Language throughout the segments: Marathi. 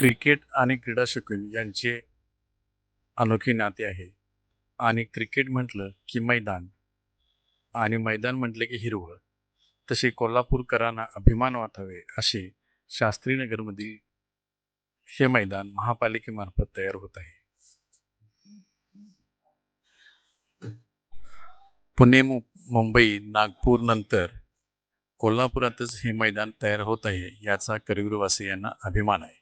क्रिकेट आणि क्रीडा शौकीन यांचे अनोखे नाते आहे. आणि क्रिकेट म्हटलं की मैदान. आणि मैदान म्हटलं की हिरवळ. तसे कोल्हापूरकरांना अभिमान वाटावे असे शास्त्रीनगरमधील हे मैदान महापालिकेमार्फत तयार होत आहे. पुणे मु मुंबई नागपूर नंतर कोल्हापुरातच हे मैदान तयार होत आहे याचा करवीरवासियांना अभिमान आहे.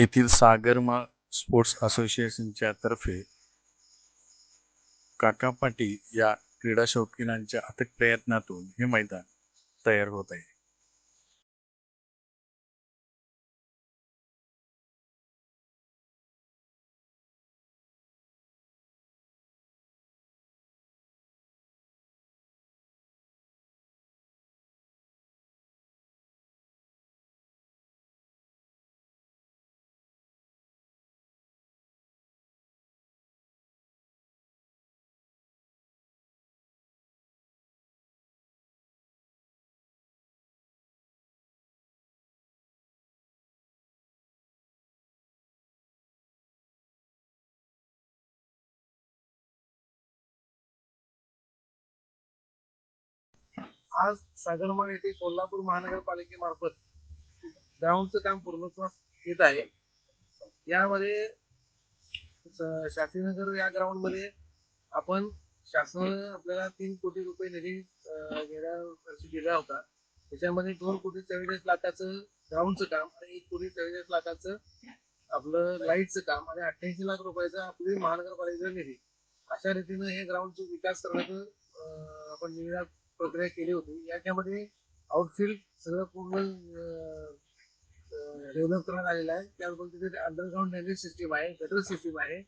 येथील सागरमा स्पोर्ट्स असोसिएशनच्या तर्फे काकापाटी या क्रीडा शौकीनांच्या अथक प्रयत्नातून हे मैदान तयार होत आहे. आज सागरमाळ येथे कोल्हापूर महानगरपालिकेमार्फत ग्राउंडचं काम पूर्णत्वास येत आहे. यामध्ये शास्त्रीनगर या ग्राउंडमध्ये आपण शासनानं आपल्याला तीन कोटी रुपये निधी गेल्या वर्षी दिला होता. त्याच्यामध्ये दोन कोटी चव्वेचाळीस लाखाचं ग्राउंडचं काम आणि एक कोटी चव्वेचाळीस लाखाचं आपलं लाईटचं काम आणि अठ्ठ्याऐंशी लाख रुपयाचा आपली महानगरपालिकेचा निधी. अशा रीतीनं हे ग्राउंडचा विकास करण्याचं आपण निविदा प्रक्रिया केली होती. याच्यामध्ये आउटफील्ड सगळं पूर्ण डेव्हलप करण्यात आलेलं आहे. त्याबरोबर तिथे अंडरग्राऊंड ड्रेनेज सिस्टीम आहे गटर सिस्टीम आहे.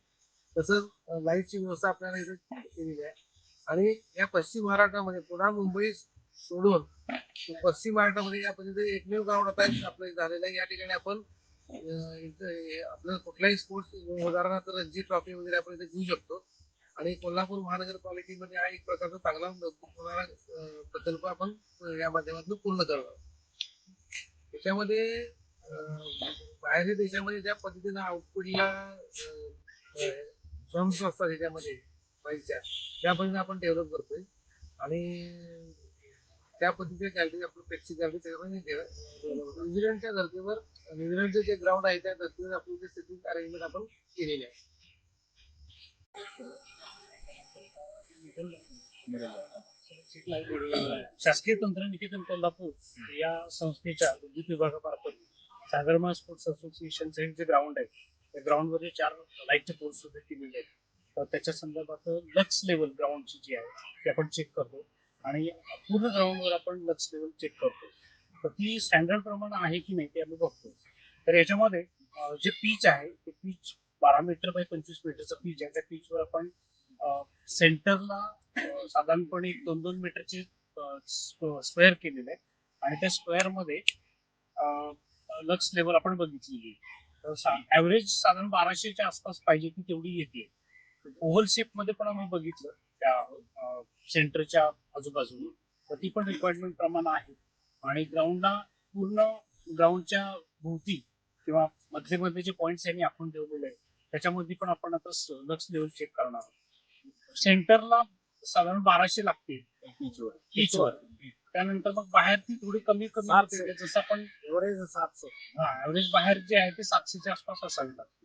तसंच लाईटची व्यवस्था आपल्याला इथे केलेली आहे. आणि या पश्चिम महाराष्ट्रामध्ये पुन्हा मुंबई सोडून पश्चिम महाराष्ट्रामध्ये या पद्धतीने एकमेव ग्राउंड आता आपलं झालेलं आहे. या ठिकाणी आपण इथं आपलं कुठलाही स्पोर्ट्स उदाहरणार्थ रणजी ट्रॉफी वगैरे आपण इथे घेऊ शकतो. आणि कोल्हापूर महानगरपालिकेमध्ये हा एक प्रकारचा चांगला होणारा प्रकल्प आपण या माध्यमातून पूर्ण करणार त्याच्यामध्ये बाहेरील बाहेरच्या देशामध्ये ज्या पद्धतीनं आउटपुटला फर्म्स असतात त्याच्यामध्ये बाईकच्या त्या पद्धतीने आपण डेव्हलप करतोय. आणि त्या पद्धतीचे गॅलरी आपण प्रेक्षित गॅलरी त्याच्यामध्ये न्यूझीलंडच्या धर्तीवर न्यूझीलंडचे जे ग्राउंड आहे त्या धर्तीवर आपण ते अरेंजमेंट आपण केलेली आहे शासकीय तंत्रनिकेतन कोल्हापूर या संस्थेच्या विद्युत विभागामार्फत सागरमा स्पोर्ट्स असोसिएशनचे जे ग्राउंड आहे त्या ग्राउंडमध्ये चार लाईटचे पोल्स सुद्धा केलेले आहेत. तर त्याच्या संदर्भात लक्स लेवल ग्राउंडची जी आहे ती आपण चेक करतो. आणि पूर्ण ग्राउंडवर आपण लक्स लेवल चेक करतो. तर ती स्टँडर्ड प्रमाणे आहे की नाही ते आम्ही बघतो. तर याच्यामध्ये जे पीच आहे ते पीच बारा मीटर बाय पंचवीस मीटरचं पीच आहे. त्या पीचवर आपण सेंटरला साधारणपणे एक दोन दोन मीटरचे स्क्वेअर केलेले आहे. आणि त्या स्क्वेअरमध्ये लक्स लेवल आपण बघितलेली ऍव्हरेज साधारण बाराशेच्या आसपास पाहिजे ती तेवढी येते. ओव्हल शेपमध्ये पण आम्ही बघितलं त्या सेंटरच्या आजूबाजूला तर ती पण रिक्वायरमेंट प्रमाण आहे. आणि ग्राउंडला पूर्ण ग्राउंडच्या भोवती किंवा मधले मधले जे पॉईंट्स यांनी आपण ठेवलेले आहेत. त्याच्यामध्ये पण आपण आता लक्स लेवल चेक करणार आहोत. सेंटरला साधारण बाराशे पिचवर. त्यानंतर मग बाहेर ती थोडी कमी कमी सातशे. होते. जसं आपण एव्हरेज सातशे. ऍव्हरेज बाहेर जे आहे ते सातशेच्या आसपास असावी लागते.